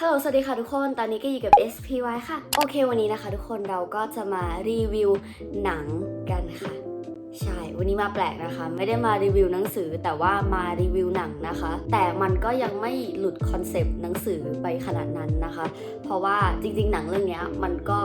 ฮัลโหล สวัสดีค่ะทุกคน ตอนนี้ก็อยู่กับ SPY ค่ะ โอเค วันนี้นะคะทุกคนเราก็จะมารีวิวหนังกันค่ะ วันนี้มาแปลกนะคะ ไม่ได้มารีวิวหนังสือแต่ว่ามารีวิวหนังนะคะ แต่มันก็ยังไม่หลุดคอนเซปต์หนังสือไปขนาดนั้นนะคะ เพราะว่าจริงๆ หนังเรื่องนี้มันก็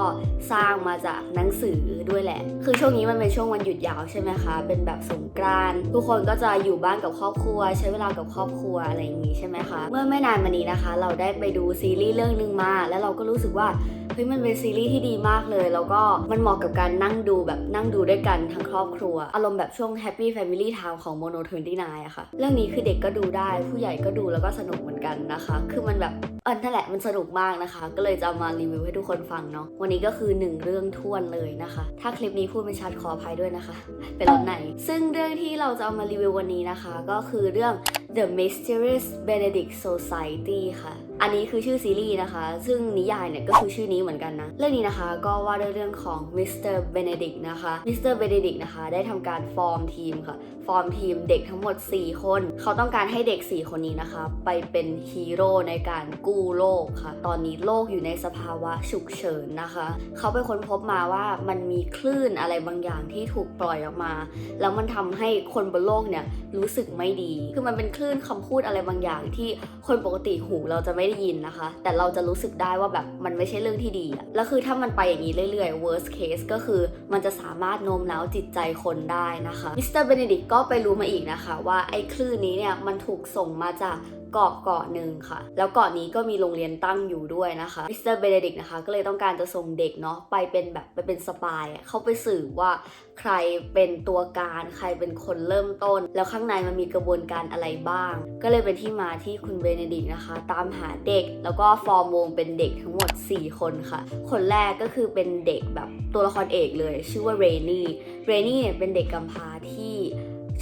สร้างมาจากหนังสือด้วยแหละ คือช่วงนี้มันเป็นช่วงวันหยุดยาวใช่ไหมคะ เป็นแบบสงกรานต์ทุกคนก็จะอยู่บ้านกับครอบครัว ใช้เวลากับครอบครัวอะไรอย่างงี้ใช่ไหมคะ เมื่อไม่นานมานี้นะคะ เราได้ไปดูซีรีส์เรื่องหนึ่งมา แล้วเราก็รู้สึกว่าเฮ้ยมันเป็นซีรีส์ที่ดีมากเลย แล้วก็มันเหมาะกับการนั่งดูแบบนั่งดูด้วยกันทั้งครอบครัว อารมณ์แบบช่วง Happy Family Time ของ Mono 29อะค่ะ เรื่องนี้คือเด็กก็ดูได้ผู้ใหญ่ก็ดูแล้วก็สนุกเหมือนกันนะคะ คือมันแบบเออนั่นแหละมันสนุกมากนะคะ ก็เลยจะามารีวิวให้ทุกคนฟังเนาะวันนี้ก็คือหนึ่งเรื่องท้วนเลยนะคะ ถ้าคลิปนี้พูดไม่ชัดขออภัยด้วยนะคะ เป็นรถไหน ซึ่งเรื่องที่เราจะเอามารีวิววันนี้นะคะ ก็คือเรื่อง The Mysterious Benedict Society ค่ะ อันนี้คือชื่อซีรีส์นะคะ ซึ่งนิยายเนี่ยก็คือชื่อนี้เหมือนกันนะ เรื่องนี้นะคะก็ว่าด้วยเรื่องของ Mr. Benedict นดิกนะคะ Mr. Benedict นดิกนะคะได้ทำการฟอร์มทีมค่ะ ฟอร์มทีมเด็กทั้งหมด 4 คน เขาต้องการให้เด็ก 4 คนนี้นะคะ ไปเป็นฮีโร่ในการกู้โลกค่ะ ตอนนี้โลกอยู่ในสภาวะฉุกเฉินนะคะ เขาไปค้นพบมาว่ามันมีคลื่นอะไรบางอย่างที่ถูกปล่อยออกมา แล้วมันทำให้คนบนโลกเนี่ยรู้สึกไม่ดี คือมันเป็นคลื่นคำพูดอะไรบางอย่างที่คนปกติหูเราจะไม่ได้ยินนะคะ แต่เราจะรู้สึกได้ว่าแบบมันไม่ใช่เรื่องที่ดีอะแล้วคือถ้ามันไปอย่างนี้เรื่อยๆ worst case ก็คือมันจะสามารถโน้มน้าวจิตใจคนได้นะคะมิสเตอร์เบเนดิกก็ไปรู้มาอีกนะคะ ว่าไอ้คลื่นนี้เนี่ยมันถูกส่งมาจาก เกาะเกาะหนึ่งค่ะ แล้วเกาะนี้ก็มีโรงเรียนตั้งอยู่ด้วยนะคะมิสเตอร์เบเนดิกนะคะก็เลยต้องการจะส่งเด็กเนาะไปเป็นแบบไปเป็นสปายอเข้าไปสืบว่าใครเป็นตัวการ ใครเป็นคนเริ่มต้น แล้วข้างในมันมีกระบวนการอะไรบ้าง ก็เลยเป็นที่มาที่คุณเบเนดิกนะคะ ตามหาเด็กแล้วก็ฟอร์มวงเป็นเด็กทั้งหมด 4 คนค่ะ คนแรกก็คือเป็นเด็กแบบตัวละครเอกเลย ชื่อว่าเรนนี่เรนนี่เป็นเด็กกำพร้าที่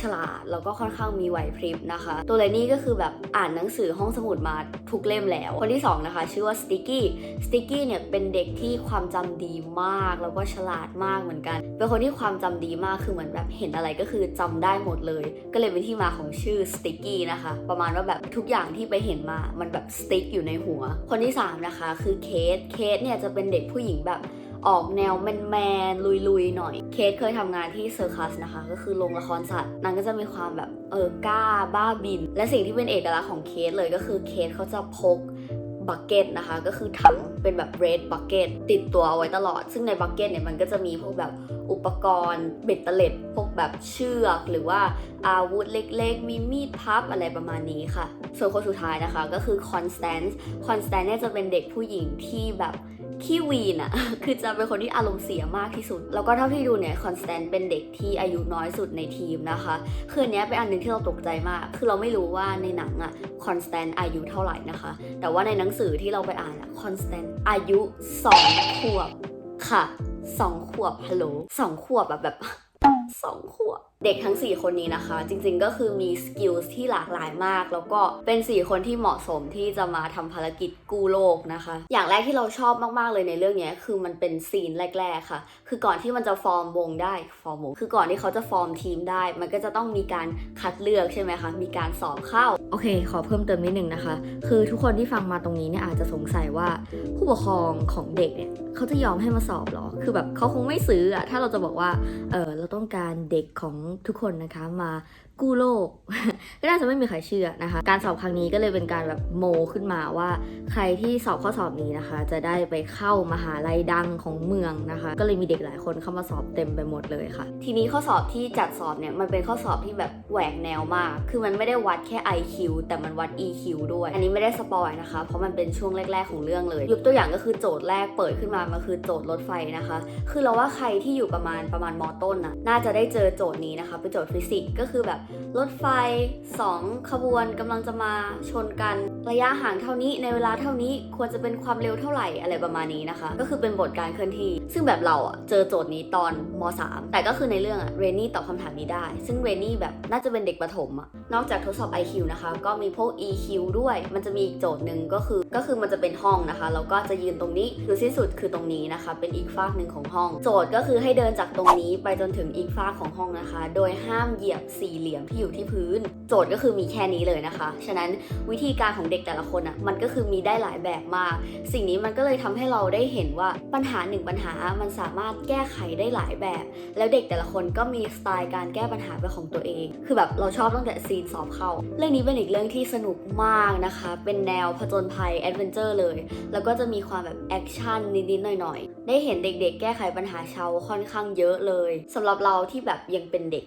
ฉลาดแล้วก็ค่อนข้างมีไหวพริบนะคะ ตัวเรนนี่ก็คือแบบอ่านหนังสือห้องสมุดมาทุกเล่มแล้ว คนที่สองนะคะ ชื่อว่าสติกกี้สติกกี้เนี่ยเป็นเด็กที่ความจำดีมาก แล้วก็ฉลาดมากเหมือนกัน เป็นคนที่ความจำดีมากคือเหมือนแบบเห็นอะไรก็คือจำได้หมดเลย ก็เลยเป็นที่มาของชื่อสติกกี้นะคะ ประมาณว่าแบบทุกอย่างที่ไปเห็นมามันแบบสติ๊กอยู่ในหัว คนที่สามนะคะ คือเคสเคสเนี่ยจะเป็นเด็กผู้หญิงแบบ ออกแนวแมนแมนๆลุยๆหน่อย เคสเคยทำงานที่เซอร์คัสนะคะ ก็คือโรงละครสัตว์นางก็จะมีความแบบเออกล้าบ้าบิน และสิ่งที่เป็นเอกลักษณ์ของเคสเลยก็คือเคสเขาจะพกบักเก็ตนะคะ ก็คือถังเป็นแบบ red bucket ติดตัวเอาไว้ตลอด ซึ่งในบักเก็ตเนี่ยมันก็จะมีพวกแบบอุปกรณ์เบ็ดเตล็ด พวกแบบเชือก หรือว่าอาวุธเล็กๆ มีมีดพับอะไรประมาณนี้ค่ะ ส่วนคนสุดท้ายนะคะก็คือ Constance Constance เนี่ยจะเป็นเด็กผู้หญิงที่แบบ ขี้วีนอะคือจะเป็นคนที่อารมณ์เสียมากที่สุด แล้วก็เท่าที่ดูเนี่ย Constance เป็นเด็กที่อายุน้อยสุดในทีมนะคะคืออันนี้เป็นอันหนึงที่เราตกใจมาก คือเราไม่รู้ว่าในหนังอะคอนสแตนอายุเท่าไหร่นะคะ แต่ว่าในหนังสือที่เราไปอ่านอะคอนสแตนอายุ2ขวบค่ะ2ขวบฮัลโหลสองขวบแบบแบบสองขวบ เด็กทั้ง 4 คนนี้นะคะ จริงๆก็คือมีสกิลที่หลากหลายมาก แล้วก็เป็น 4 คนที่เหมาะสมที่จะมาทำภารกิจกู้โลกนะคะ อย่างแรกที่เราชอบมากๆเลยในเรื่องเนี้ยคือมันเป็นซีนแรก ๆค่ะ คือก่อนที่มันจะฟอร์มวงได้ฟอร์มวงคือก่อนที่เขาจะฟอร์มทีมได้ มันก็จะต้องมีการคัดเลือกใช่ไหมคะมีการสอบเข้าโอเค ขอเพิ่มเติมนิดนึงนะคะ คือทุกคนที่ฟังมาตรงนี้เนี่ยอาจจะสงสัยว่าผู้ปกครองของเด็กเนี่ยเขาจะยอมให้มาสอบเหรอ คือแบบเขาคงไม่ซื้ออะถ้าเราจะบอกว่าเออเราต้องการเด็กของทุกคนนะคะมากู้โลก ก็น่าจะไม่มีใครเชื่อนะคะ การสอบครั้งนี้ก็เลยเป็นการแบบโมขึ้นมาว่า ใครที่สอบข้อสอบนี้นะคะ จะได้ไปเข้ามหาลัยดังของเมืองนะคะ ก็เลยมีเด็กหลายคนเข้ามาสอบเต็มไปหมดเลยค่ะ ทีนี้ข้อสอบที่จัดสอบเนี่ยมันเป็นข้อสอบที่แบบแหวกแนวมาก คือมันไม่ได้วัดแค่ IQ แต่มันวัด EQ ด้วย อันนี้ไม่ได้สปอยนะคะ เพราะมันเป็นช่วงแรก ๆของเรื่องเลยยกตัวอย่างก็คือโจทย์แรกเปิดขึ้นมามันคือโจทย์รถไฟนะคะ คือเราว่าใครที่อยู่ประมาณประมาณมต้นน่ะน่าจะได้เจอโจทย์นี้นะคะเป็นโจทย์ฟิสิกส์ก็คือแบบรถไฟ 2 ขบวนกำลังจะมาชนกัน ระยะห่างเท่านี้ในเวลาเท่านี้ควรจะเป็นความเร็วเท่าไหร่อะไรประมาณนี้นะคะ ก็คือเป็นบทการเคลื่อนที่ ซึ่งแบบเราอะเจอโจทย์นี้ตอนม .3 แต่ก็คือในเรื่องอะเรนนี่ตอบคำถามนี้ได้ ซึ่งเรนนี่แบบน่าจะเป็นเด็กประถมอะนอกจากทดสอบ IQ นะคะ ก็มีพวก EQ ด้วย มันจะมีอีกโจทย์หนึ่งก็คือ ก็คือมันจะเป็นห้องนะคะแล้วก็จะยืนตรงนี้คือสิ้นสุดคือตรงนี้นะคะ เป็นอีกฝากหนึ่งของห้อง โจทย์ก็คือให้เดินจากตรงนี้ไปจนถึงอีกฝากของห้องนะคะ โดยห้ามเหยียบสี่เหลี่ยมที่อยู่ที่พื้น โจทย์ก็คือมีแค่นี้เลยนะคะ ฉะนั้นวิธีการของเด็กแต่ละคนอะ่ะมันก็คือมีได้หลายแบบมาก สิ่งนี้มันก็เลยทำให้เราได้เห็นว่าปัญหาหนึ่งปัญหามันสามารถแก้ไขได้หลายแบบ แล้วเด็กแต่ละคนก็มีสไตล์การแก้ปัญหาเป็นของตัวเอง คือแบบเราชอบตั้งแต่ซีนสอบเข้า เรื่องนี้เป็นอีกเรื่องที่สนุกมากนะคะ เป็นแนวผจญภัยแอดเวนเจอร์เลย แล้วก็จะมีความแบบแอคชั่นนิดๆหน่อยๆได้เห็นเด็กๆ แก้ไขปัญหาชาวค่อนข้างเยอะเลยสำหรับเราที่แบบยังเป็นเด็ก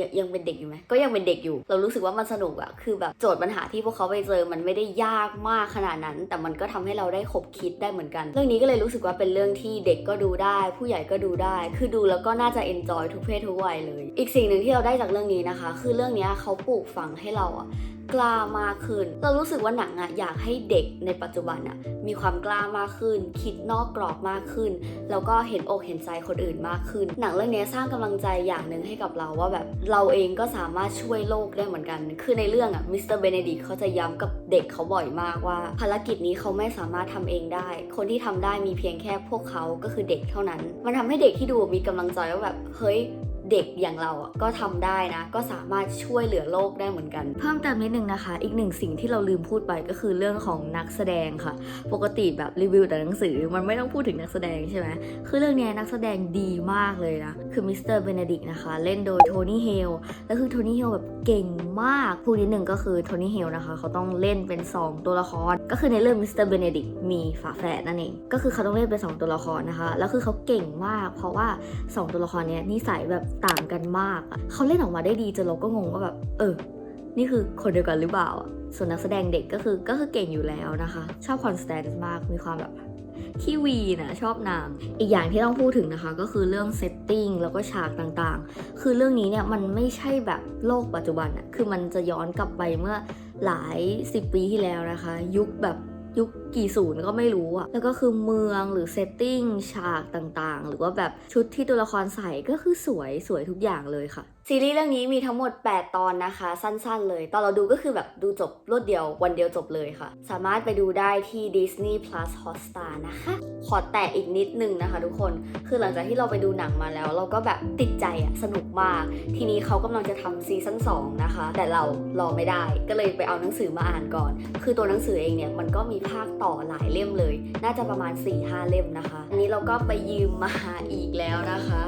ยังยังเป็นเด็กอยู่ไหมก็ยังเป็นเด็กอยู่ เรารู้สึกว่ามันสนุกอะคือแบบโจทย์ปัญหาที่พวกเขาไปเจอมันไม่ได้ยากมากขนาดนั้น แต่มันก็ทำให้เราได้ขบคิดได้เหมือนกัน เรื่องนี้ก็เลยรู้สึกว่าเป็นเรื่องที่เด็กก็ดูได้ ผู้ใหญ่ก็ดูได้ คือดูแล้วก็น่าจะเอนจอยทุกเพศทุกวัยเลย อีกสิ่งหนึ่งที่เราได้จากเรื่องนี้นะคะ คือเรื่องนี้เขาปลูกฝังให้เราอะ กล้ามากขึ้น เรารู้สึกว่าหนังอะอยากให้เด็กในปัจจุบันอะมีความกล้ามากขึ้น คิดนอกกรอบมากขึ้น แล้วก็เห็นอกเห็นใจคนอื่นมากขึ้น หนังเรื่องนี้สร้างกำลังใจอย่างหนึ่งให้กับเราว่าแบบเราเองก็สามารถช่วยโลกได้เหมือนกัน คือในเรื่องอะมิสเตอร์เบเนดิกเขาจะย้ำกับเด็กเขาบ่อยมากว่า ภารกิจนี้เขาไม่สามารถทำเองได้ คนที่ทำได้มีเพียงแค่พวกเขาก็คือเด็กเท่านั้น มันทำให้เด็กที่ดูมีกำลังใจว่าแบบเฮ้ย เด็กอย่างเราอะก็ทำได้นะ ก็สามารถช่วยเหลือโลกได้เหมือนกัน เพิ่มเติมนิดนึงนะคะ อีกหนึ่งสิ่งที่เราลืมพูดไปก็คือเรื่องของนักแสดงค่ะ ปกติแบบรีวิวแต่หนังสือมันไม่ต้องพูดถึงนักแสดงใช่ไหมคือเรื่องนี้นักแสดงดีมากเลยนะ คือมิสเตอร์เบเนดิกนะคะ เล่นโดยโทนี่เฮลแล้วคือโทนี่เฮลแบบเก่งมากพูดนิดนึงก็คือโทนี่เฮลนะคะ เขาต้องเล่นเป็น 2 ตัวละคร ก็คือในเรื่องมิสเตอร์เบเนดิกมีฝาแฝดนั่นเอง ก็คือเขาต้องเล่นเป็น 2 ตัวละครนะคะ แล้วคือเขาเก่งมาก เพราะว่า 2 ตัวละครเนี้ยนิสัยแบบต่างกันมากอะเขาเล่นออกมาได้ดีจนเราก็งงว่าแบบ เออ นี่คือคนเดียวกันหรือเปล่าอะส่วนนักแสดงเด็กก็คือก็คือเก่งอยู่แล้วนะคะ ชอบคอนสแตนต์มากมีความแบบขี้วีนะชอบนาง อีกอย่างที่ต้องพูดถึงนะคะ ก็คือเรื่องเซตติ้งแล้วก็ฉากต่างๆ คือเรื่องนี้เนี่ยมันไม่ใช่แบบโลกปัจจุบันอะคือมันจะย้อนกลับไปเมื่อหลายสิบปีที่แล้วนะคะ ยุคแบบ ยุคกี่ศูนย์ก็ไม่รู้อะแล้วก็คือเมืองหรือเซตติ้งฉากต่างๆ หรือว่าแบบชุดที่ตัวละครใส่ก็คือสวยสวยทุกอย่างเลยค่ะ ซีรีส์เรื่องนี้มีทั้งหมด 8 ตอนนะคะ สั้นๆ เลย ตอนเราดูก็คือแบบดูจบรวดเดียววันเดียวจบเลยค่ะ สามารถไปดูได้ที่ Disney Plus Hotstar นะคะ ขอแตะอีกนิดนึงนะคะทุกคน คือหลังจากที่เราไปดูหนังมาแล้ว เราก็แบบติดใจอะสนุกมาก ทีนี้เขากำลังจะทำซีซั่น2นะคะ แต่เรารอไม่ได้ ก็เลยไปเอาหนังสือมาอ่านก่อน คือตัวหนังสือเองเนี่ยมันก็มีภาคต่อหลายเล่มเลย น่าจะประมาณ 4-5 เล่มนะคะ อันนี้เราก็ไปยืมมาอีกแล้วนะคะ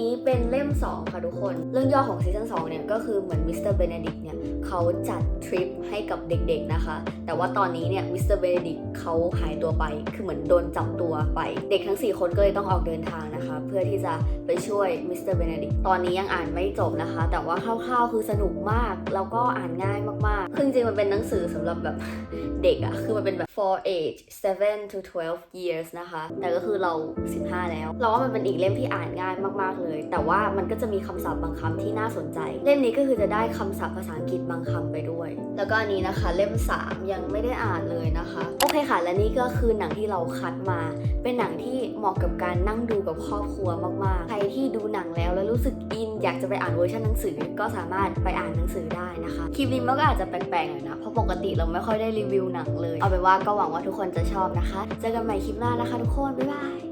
นี้เป็นเล่ม 2 ค่ะทุกคน เรื่องย่อของซีซั่น2เนี่ยก็คือเหมือนมิสเตอร์เบเนดิกเนี่ยเขาจัดทริปให้กับเด็กๆนะคะ แต่ว่าตอนนี้เนี่ยมิสเตอร์เบเนดิกเขาหายตัวไป คือเหมือนโดนจับตัวไป เด็กทั้ง 4 คนก็เลยต้องออกเดินทางนะคะ เพื่อที่จะไปช่วยมิสเตอร์เบเนดิกตอนนี้ยังอ่านไม่จบนะคะ แต่ว่าคร่าวๆคือสนุกมาก แล้วก็อ่านง่ายมากๆคือจริงๆมันเป็นหนังสือสำหรับแบบเด็กอะคือมันเป็นแบบ for age 7 to 12 years นะคะ แต่ก็คือเรา 15 แล้ว เราว่ามันเป็นอีกเล่มที่อ่านง่ายมากๆเลยแต่ว่ามันก็จะมีคำศัพท์บางคำที่น่าสนใจ เล่มนี้ก็คือจะได้คำศัพท์ภาษาอังกฤษบางคำไปด้วย แล้วก็อันนี้นะคะ เล่ม 3 ยังไม่ได้อ่านเลยนะคะ โอเคค่ะ และนี่ก็คือหนังที่เราคัดมา เป็นหนังที่เหมาะกับการนั่งดูกับครอบครัวมากๆ ใครที่ดูหนังแล้วแล้วรู้สึกอิน อยากจะไปอ่านเวอร์ชันหนังสือ ก็สามารถไปอ่านหนังสือได้นะคะ คลิปนี้มันก็อาจจะแปลกๆหน่อยนะ เพราะปกติเราไม่ค่อยได้รีวิวหนังเลย เอาเป็นว่าก็หวังว่าทุกคนจะชอบนะคะ เจอกันใหม่คลิปหน้านะคะ ทุกคน บ๊ายบาย